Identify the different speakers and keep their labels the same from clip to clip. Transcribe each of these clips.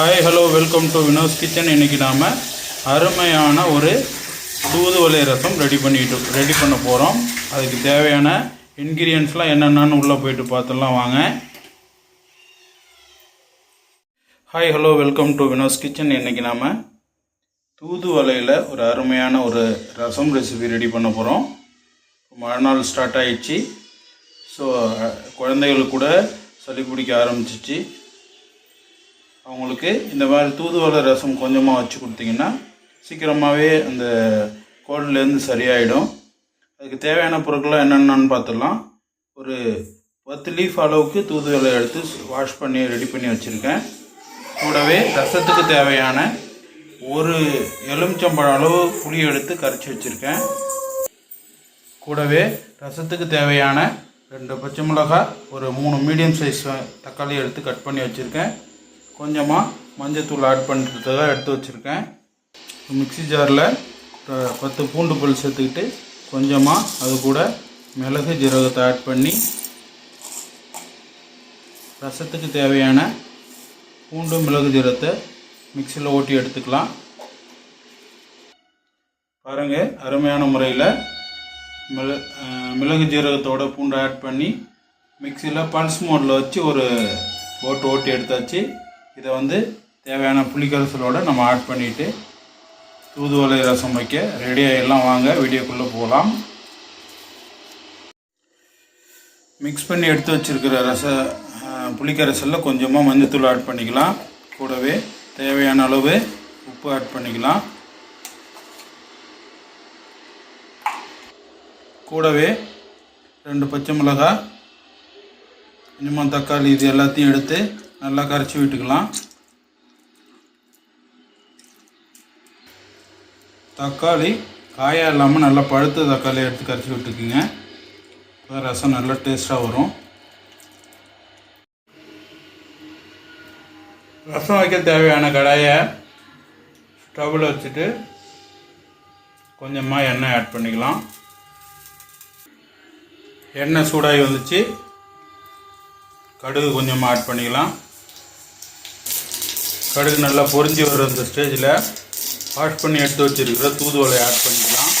Speaker 1: Hi hello welcome to Vino's kitchen இன்றைக்கி நாம் அருமையான ஒரு தூதுவளை ரசம் ரெடி பண்ணிட்டு ரெடி பண்ண போகிறோம் அதுக்கு தேவையான இன்க்ரீடியன்ஸ்லாம் என்னென்னு உள்ளே போயிட்டு பார்த்துலாம் வாங்க. Hi hello welcome to Vino's kitchen இன்றைக்கி நாம் தூதுவளையில் ஒரு அருமையான ஒரு ரசம் ரெசிபி ரெடி பண்ண போகிறோம் மழை நாள் ஸ்டார்ட் ஆயிடுச்சு. ஸோ குழந்தைகளுக்கு கூட சளி பிடிக்க ஆரம்பிச்சிச்சு. அவங்களுக்கு இந்த மாதிரி தூதுவளை ரசம் கொஞ்சமாக வச்சு கொடுத்தீங்கன்னா சீக்கிரமாகவே அந்த கோல்டுலேருந்து சரியாயிடும். அதுக்கு தேவையான பொருட்கள்லாம் என்னென்னு பார்த்துடலாம். ஒரு பத்து லீஃப் அளவுக்கு தூதுவளை எடுத்து வாஷ் பண்ணி ரெடி பண்ணி வச்சுருக்கேன். கூடவே ரசத்துக்கு தேவையான ஒரு எலுமிச்சம்பழம் அளவு புளி எடுத்து கரைச்சி வச்சுருக்கேன். கூடவே ரசத்துக்கு தேவையான ரெண்டு பச்சை மிளகாய் ஒரு மூணு மீடியம் சைஸ் தக்காளி எடுத்து கட் பண்ணி வச்சுருக்கேன். கொஞ்சமாக மஞ்சத்தூள் ஆட் பண்ணுறதுக்காக எடுத்து வச்சுருக்கேன். மிக்ஸி ஜாரில் பத்து பூண்டு பல் சேர்த்துக்கிட்டு கொஞ்சமாக அது கூட மிளகு ஜீரகத்தை ஆட் பண்ணி ரசத்துக்கு தேவையான பூண்டு மிளகு ஜீரத்தை மிக்சியில் ஓட்டி எடுத்துக்கலாம். பாருங்கள் அருமையான முறையில் மிள மிளகு ஜீரகத்தோட பூண்டு ஆட் பண்ணி மிக்சியில் பல்ஸ் மோடில் வச்சு ஒரு ஓட்டு ஓட்டி எடுத்தாச்சு. இதை வந்து தேவையான புளிக்கரசலோட நம்ம ஆட் பண்ணிவிட்டு தூதுவளை ரசம் வைக்க ரெடியாக எல்லாம் வாங்க வீடியோக்குள்ளே போகலாம் மிக்ஸ் பண்ணி எடுத்து வச்சிருக்கிற ரச புளிக்கரசலில் கொஞ்சமாக மஞ்சத்தூள் ஆட் பண்ணிக்கலாம். கூடவே தேவையான அளவு உப்பு ஆட் பண்ணிக்கலாம். கூடவே ரெண்டு பச்சை மிளகாய் கொஞ்சமாக தக்காளி இது எல்லாத்தையும் எடுத்து நல்லா கரைச்சி விட்டுக்கலாம். தக்காளி காயாக இல்லாமல் நல்லா பழுத்த தக்காளி எடுத்து கரைச்சி விட்டுக்குங்க. ரசம் நல்லா டேஸ்ட்டாக வரும். ரசம் வைக்க தேவையான கடாயை ஸ்டவ்வில் வச்சுட்டு கொஞ்சமாக எண்ணெய் ஆட் பண்ணிக்கலாம். எண்ணெய் சூடாகி வந்துச்சு. கடுகு கொஞ்சமாக ஆட் பண்ணிக்கலாம். கடுகு நல்லா பொரிஞ்சு வர்ற அந்த ஸ்டேஜில் வாஷ் பண்ணி எடுத்து வச்சிருக்கிற தூதுவளை ஆட் பண்ணிக்கலாம்.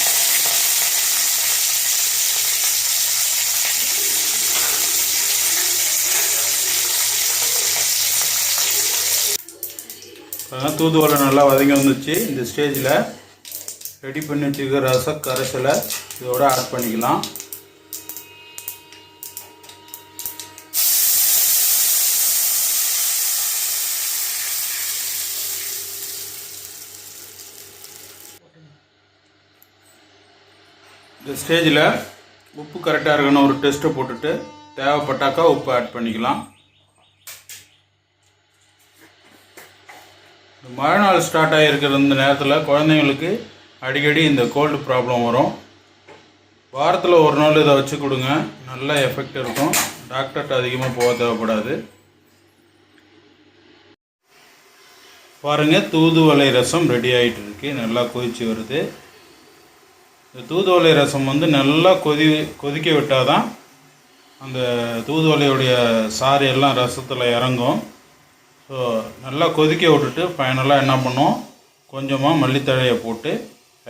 Speaker 1: அதான் தூதுவளை நல்லா வதங்கி வந்துச்சு. இந்த ஸ்டேஜில் ரெடி பண்ணி வச்சுருக்கிற ரச கரைசலை இதோட ஆட் பண்ணிக்கலாம். இந்த ஸ்டேஜில் உப்பு கரெக்டாக இருக்குன்னு ஒரு டெஸ்ட்டை போட்டுட்டு தேவைப்பட்டாக்கா உப்பு ஆட் பண்ணிக்கலாம். இந்த மழை நாள் ஸ்டார்ட் ஆகிருக்கிற இந்த நேரத்தில் குழந்தைங்களுக்கு அடிக்கடி இந்த கோல்டு ப்ராப்ளம் வரும். வாரத்தில் ஒரு நாள் இதை வச்சு கொடுங்க. நல்ல எஃபெக்ட் இருக்கும். டாக்டர்கிட்ட அதிகமாக போக தேவைப்படாது. பாருங்கள் தூதுவளை ரசம் ரெடி ஆகிட்டு இருக்கு. நல்லா கொதிச்சு வருது. இந்த தூதுவளை ரசம் வந்து நல்லா கொதி கொதிக்க விட்டால் தான் அந்த தூதுவளையுடைய சாறு எல்லாம் ரசத்தில் இறங்கும். ஸோ நல்லா கொதிக்க விட்டுட்டு ஃபைனலாக என்ன பண்ணுவோம்? கொஞ்சமாக மல்லித்தழையை போட்டு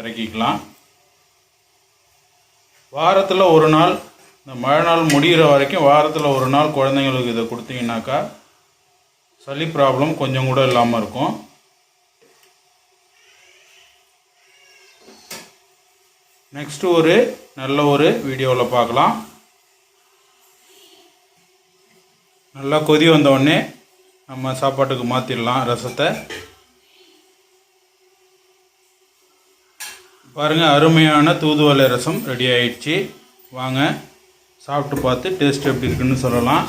Speaker 1: இறக்கிக்கலாம். வாரத்தில் ஒரு நாள் இந்த மழை நாள் முடிகிற வரைக்கும் வாரத்தில் ஒரு நாள் குழந்தைங்களுக்கு இதை கொடுத்தீங்கன்னாக்கா சளி ப்ராப்ளம் கொஞ்சம் கூட இல்லாமல் இருக்கும். நெக்ஸ்ட் ஒரு நல்ல ஒரு வீடியோவில் பார்க்கலாம். நல்லா கொதி வந்தவுடனே நம்ம சாப்பாட்டுக்கு மாற்றிடலாம் ரசத்தை. பாருங்கள் அருமையான தூதுவளை ரசம் ரெடி ஆயிடுச்சு. வாங்க சாப்பிட்டு பார்த்து டேஸ்ட் எப்படி இருக்குன்னு சொல்லலாம்.